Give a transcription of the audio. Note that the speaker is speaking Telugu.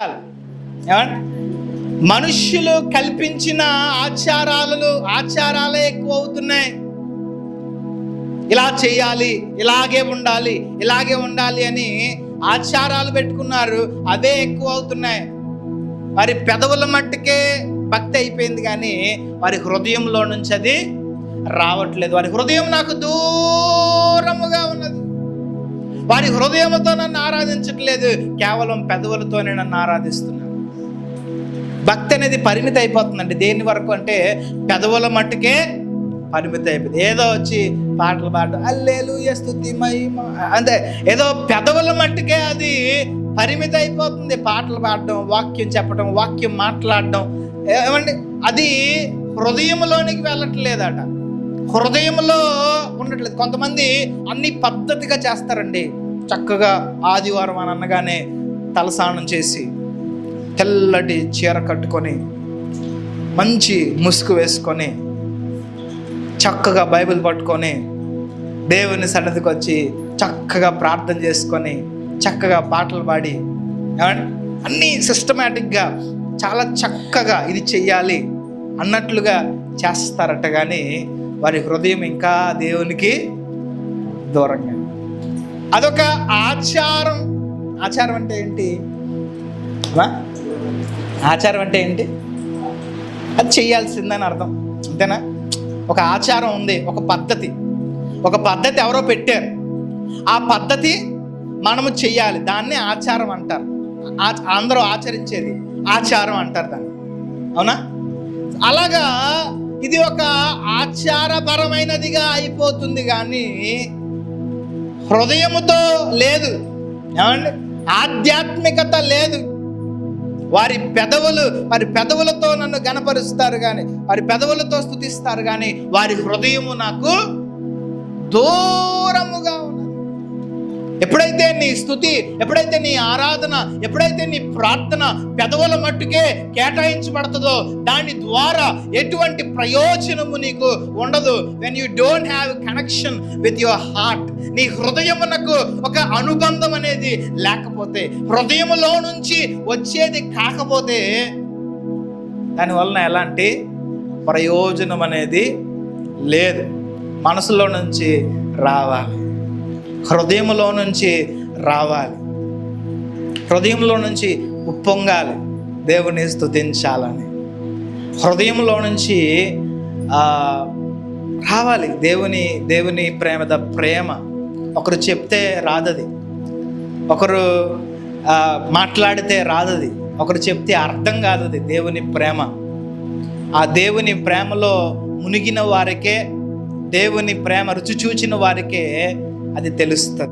ఏమండి? మనుష్యులు కల్పించిన ఆచారాలు ఆచారాలే ఎక్కువ అవుతున్నాయి ఇలా చేయాలి ఇలాగే ఉండాలి ఇలాగే ఉండాలి అని ఆచారాలు పెట్టుకున్నారు అదే ఎక్కువ అవుతున్నాయి వారి పెదవుల మట్టుకే భక్తి అయిపోయింది కానీ వారి హృదయంలో నుంచి అది రావట్లేదు. వారి హృదయం నాకు దూ వారి హృదయంతో నన్ను ఆరాధించట్లేదు. కేవలం పెదవులతోనే నన్ను ఆరాధిస్తున్నాను భక్తి అనేది పరిమితి అయిపోతుందండి. దేని వరకు అంటే పెదవుల మట్టుకే పరిమితి అయిపోయింది. ఏదో వచ్చి పాటలు పాడడం అల్లేలు స్తుతి మహిమ అంతే ఏదో పెదవుల మట్టుకే అది పరిమితి అయిపోతుంది. పాటలు పాడడం వాక్యం చెప్పడం వాక్యం మాట్లాడడం. ఏమండి? అది హృదయంలోనికి వెళ్ళట్లేదట. హృదయంలో ఉండట్లేదు. కొంతమంది అన్ని పద్ధతిగా చేస్తారండి. చక్కగా ఆదివారం అని అనగానే తలస్నానం చేసి తెల్లటి చీర కట్టుకొని మంచి ముసుగు వేసుకొని చక్కగా బైబిల్ పట్టుకొని దేవుని సన్నిధికి వచ్చి చక్కగా ప్రార్థన చేసుకొని చక్కగా పాటలు పాడి. అన్నీ సిస్టమేటిక్గా చాలా చక్కగా ఇది చెయ్యాలి అన్నట్లుగా చేస్తారట కానీ వారి హృదయం ఇంకా దేవునికి దూరంగా. అదొక ఆచారం. ఆచారం అంటే ఏంటి? ఆచారం అంటే ఏంటి? అది చేయాల్సిందని అర్థం. అంతేనా? ఒక ఆచారం ఉంది ఒక పద్ధతి. ఒక పద్ధతి ఎవరో పెట్టారు. ఆ పద్ధతి మనము చెయ్యాలి దాన్ని ఆచారం అంటారు. అందరూ ఆచరించేది ఆచారం అంటారు దాన్ని. అవునా? అలాగా ఇది ఒక ఆచారపరమైనదిగా అయిపోతుంది కానీ హృదయముతో లేదు. ఏమండి? ఆధ్యాత్మికత లేదు. వారి పెదవులు వారి పెదవులతో నన్ను గనపరుస్తారు కానీ వారి పెదవులతో స్థుతిస్తారు కానీ వారి హృదయము నాకు దూరముగా ఉన్నది. ఎప్పుడైతే నీ స్థుతి ఎప్పుడైతే నీ ఆరాధన ఎప్పుడైతే నీ ప్రార్థన పెదవుల మట్టుకే కేటాయించబడుతుందో దాని ద్వారా ఎటువంటి ప్రయోజనము నీకు ఉండదు. When you don't have connection with your heart నీ హృదయమునకు ఒక అనుబంధం అనేది లేకపోతే హృదయములో నుంచి వచ్చేది కాకపోతే దానివలన ఎలాంటి ప్రయోజనం అనేది లేదు. మనసులో నుంచి రావాలి. హృదయంలో నుంచి రావాలి. హృదయంలో నుంచి ఉప్పొంగాలి. దేవుని స్థుతించాలని హృదయంలో నుంచి రావాలి. దేవుని దేవుని ప్రేమద ప్రేమ. ఒకరు చెప్తే రాదది. ఒకరు మాట్లాడితే రాదది. ఒకరు చెప్తే అర్థం కాదది దేవుని ప్రేమ. ఆ దేవుని ప్రేమలో మునిగిన వారికే దేవుని ప్రేమ రుచి చూచిన వారికే అది తెలుస్తుంది.